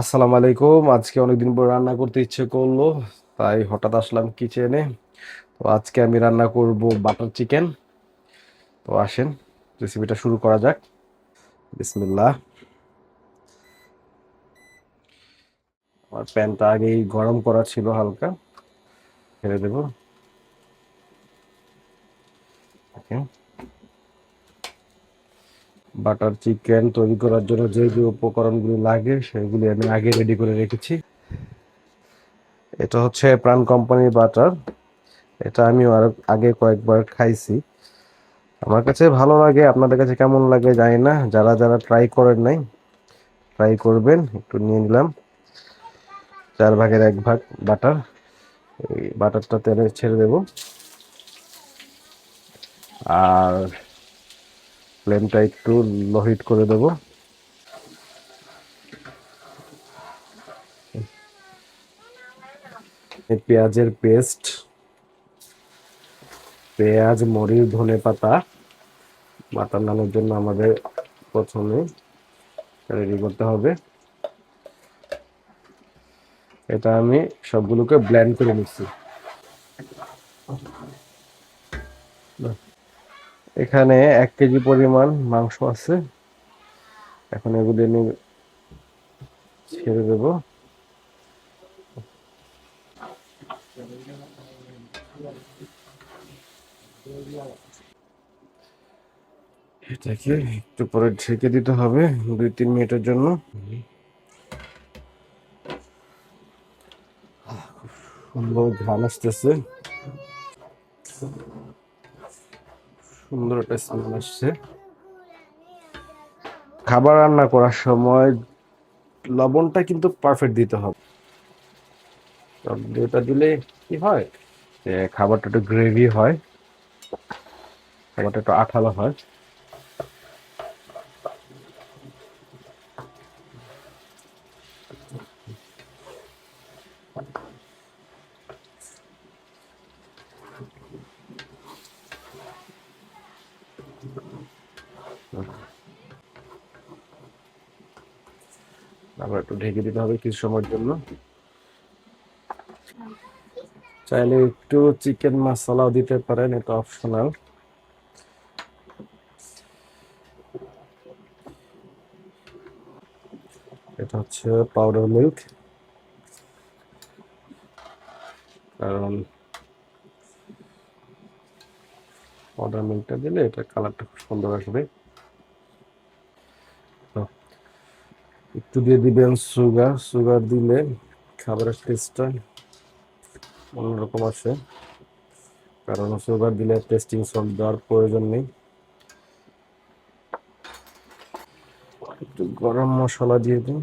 আসসালামু আলাইকুম। আজকে অনেকদিন পর রান্না করতে ইচ্ছে করল, তাই হঠাৎ আসলাম কিচেনে। তো আজকে আমি রান্না করব বাটার চিকেন। তো আসেন, রেসিপিটা শুরু করা যাক। বিসমিল্লাহ। আমার প্যানটা আগেই গরম করা ছিল হালকা। ফেলে দেব। ওকে। বাটার চিকেন তৈরি করার জন্য যে যে উপকরণগুলি লাগে সেগুলি আমি আগে রেডি করে রেখেছি। এটা হচ্ছে প্রাণ কোম্পানির বাটার। এটা আমি আর আগে কয়েকবার খাইছি। আমার কাছে ভালো লাগে, আপনাদের কাছে কেমন লাগে জানি না। যারা যারা ট্রাই করেন নাই ট্রাই করবেন, একটু নিয়ে নিলাম। চার ভাগের এক ভাগ বাটার। এই বাটারটা তেলে ছেড়ে দেব। আর ফ্লেমটা একটু লো হিট করে দেব। পেঁয়াজের পেস্ট, পেঁয়াজ, মরিচ, ধনে পাতা বাটার নামের জন্য আমাদের প্রথমে রেডি করতে হবে। এটা আমি সবগুলোকে ব্লেন্ড করে নিচ্ছি। এখানে এক কেজি পরিমাণ মাংস আছে। এখন এগুলি আমি ছেড়ে দেব। এটাকে একটু পরে ঢেকে দিতে হবে দুই তিন মিনিটের জন্য। সুন্দর ঘ্রাণ আসতেছে। সুন্দর একটা স্মেল আসছে। খাবার রান্না করার সময় লবণটা কিন্তু পারফেক্ট দিতে হবে। এটা দিলে কি হয়? যে খাবারটা একটু গ্রেভি হয় খাবারটা একটু আঠালো হয়। আবার একটু ঢেকে দিতে হবে কিছু সময়ের জন্য। চাইলে একটু চিকেন মশলাও দিতে পারেন, এটা অপশনাল এটা হচ্ছে পাউডার মিল্ক কারণ পাউডার মিল্কটা দিলে এটা কালারটা খুব সুন্দর আসবে। একটু দিয়ে দিবেন সুগার সুগার দিলে খাবারের টেস্টটা অন্যরকম আসে। কারণ সুগার দিলে টেস্টিং সব দেওয়ার প্রয়োজন নেই। একটু গরম মশলা দিয়ে দিন।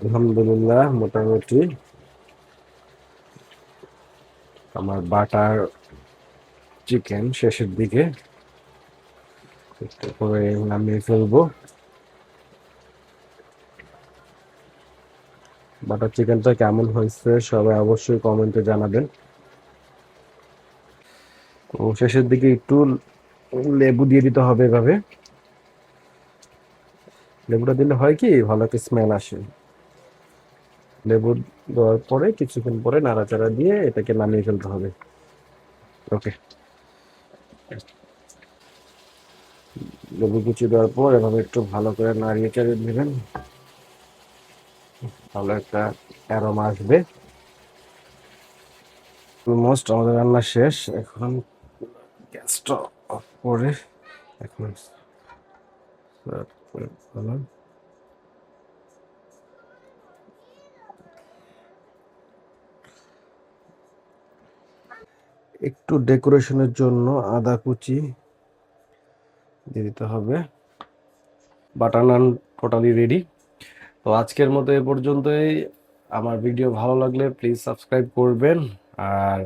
আলহামদুলিল্লাহ, মোটামুটি। আমার বাটার চিকেন শেষের দিকে। করে নামিয়ে ফেলব। বাটার চিকেনটা কেমন হয়েছে সবাই অবশ্যই কমেন্টে জানাবেন। তো শেষের দিকে একটু লেবু দিয়ে দিতে হবে এভাবে। লেবুটা দিলে হয় কি, ভালো একটা স্মেল আসে। লেবু দেওয়ার পরে কিছুক্ষণ পরে নাড়াচাড়া দিয়ে এটাকে নামিয়ে ফেলতে হবে। ওকে লেবু কুচি দেওয়ার পর এভাবে একটু ভালো করে নাড়িয়ে চাড়িয়ে নেবেন। ভালো একটা অ্যারোমা আসবে। অলমোস্ট আমাদের রান্না শেষ। এখন গ্যাসটা অফ করে এখন serve একটু ডেকোরেশনের জন্য আদা কুচি দিয়ে দিতে হবে। বাটার নান টোটালি রেডি তো আজকের মতো এ পর্যন্তই। আমার ভিডিও ভালো লাগলে প্লিজ সাবস্ক্রাইব করবেন। আর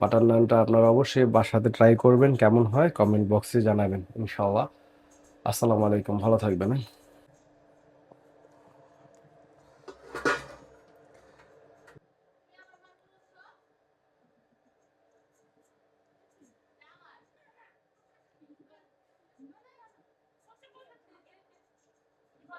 বাটার নানটা আপনারা অবশ্যই বাসাতে ট্রাই করবেন। কেমন হয় কমেন্ট বক্সে জানাবেন ইনশাল্লাহ আসসালামু আলাইকুম, ভালো থাকবেন।